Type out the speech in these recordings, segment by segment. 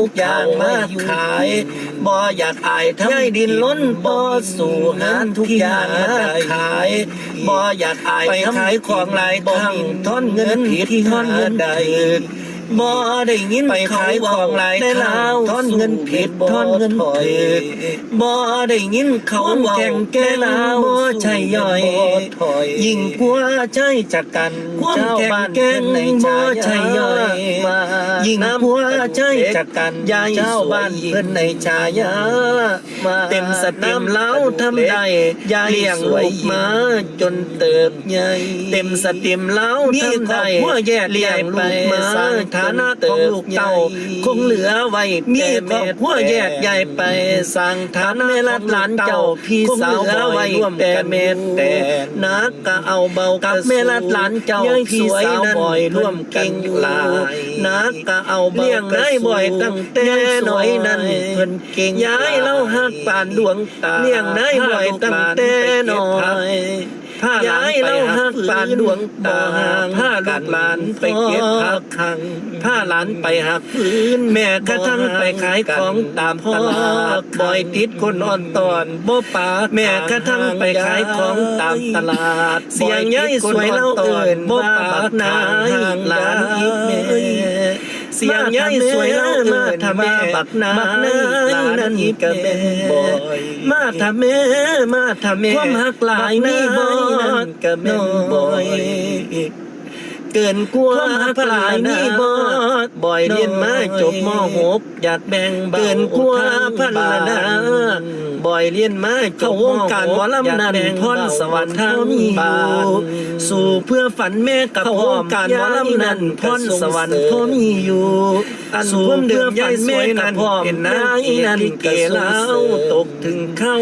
ทุกอย่างมาขายบ่อยากอายทำให้ดินล้นบ่สู่งานทุกอย่างมาขายบ่อยากอายไปขายของหลายทางท่อนเงินผิดท่อนเงินใด บ่ได้ยินไปขายของหลายทางท่อนเงินผิดท่อนเงินผิดบ่ได้ยินเขาแข่งแก่ลาวบ่ใช่ย่อย ยิ่งกลัวใจจากกันเจ้าบ้านเก่งบ่ใช่ย่อยยิ่งกลัวใจจากกันเจ้าบ้านเพิ่นในชายาเต็มสติมเล้าทำได้เลี้ยงลูกมาจนเติบใหญ่เต็มสติมเล้าทำได้เลี้ยงลูกมาฐานะของลูกเต้าคงเหลือไว้มีครอบครัวแยกใหญ่ไปสร้างฐานะของหลานเจ้าพี่สาวไว้ร่วมกันเมตแต่นักก็เอาเบากับแม่ลัดหลานเจ้าพี่สาวบ่อยร่วมเก่งลายนักก็เอาเบาเลี้ยงได้บ่อยตั้งแต่น้อยนั้นเพิ่นเก่งย้ายเล่าหักปานดวงตาเลี้ยงได้บ่อยตั้งแต่น้อย ผ้าย้ายเล่าหักปานดวงตาผ้าลูกหลานไปเก็บผักขังผ้าหลานไปหักพื้นแม่กระทั่งไปขายของตามตลาดบ่อยติดคนอ่อนตอนบ่ปากแม่กระทั่งไปขายของตามตลาด เสียงย้ายสวยเล่าเอินบ่ปากนายหลานอีกแม่ เสียงย้ายสวยเล่ามาทำแม่บักนาบักนายนั่นกะแม่มาทำแม่มาทำแม่ความหักหลายนี่บ่นั่นกะแม่บ่อย เกินกลัวพลายนี่บอดบ่อยเรียนมาจบมหกอยากแบ่งเกินกลัวพลานาบ่อยเรียนมาเข้าวงการหมอลำนั้นพรสวรรค์ทางบานสู่เพื่อฝันแม่กับพ่อการหมอลำนั้นพรสวรรค์พ่อมีอยู่อันสู่เพื่อฝันแม่กับพ่อเป็นนายนันเกล้าตกถึงเข้า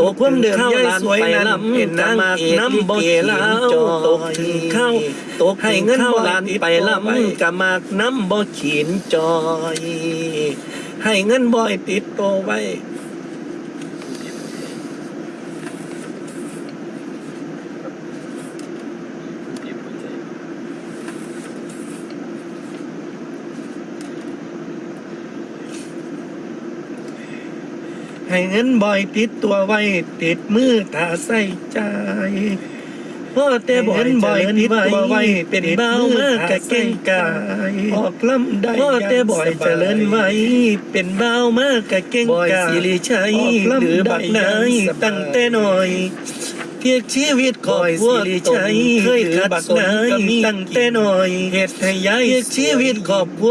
ตกความเดิมยายสวยนั้นเป็นนางเอกน้ำบ่เกล้าตกถึงเข้าตกให้เงิินบ่ลานไปลำกะมากน้ำบ่ขีนจอย ให้เงินบ่อยติดตัวไว้ให้เงินบ่อยติดตัวไว้ ติดมือถ้าใส่ใจ พ่อแต่บ่อยบ่อยติดตัวไว้เป็นเบามากกะเก่งกายออกลำได้พ่อแต่บ่อยเจริญไว้เป็นเบามากกะเก่งกายสิริชัยหรือบักนายตั้งแต่น้อยเพียกชีวิตครอบครัวตนเคยขัดสนายตั้งแต่น้อยเหตุให้ย้ายเพียกชีวิตครอบครัว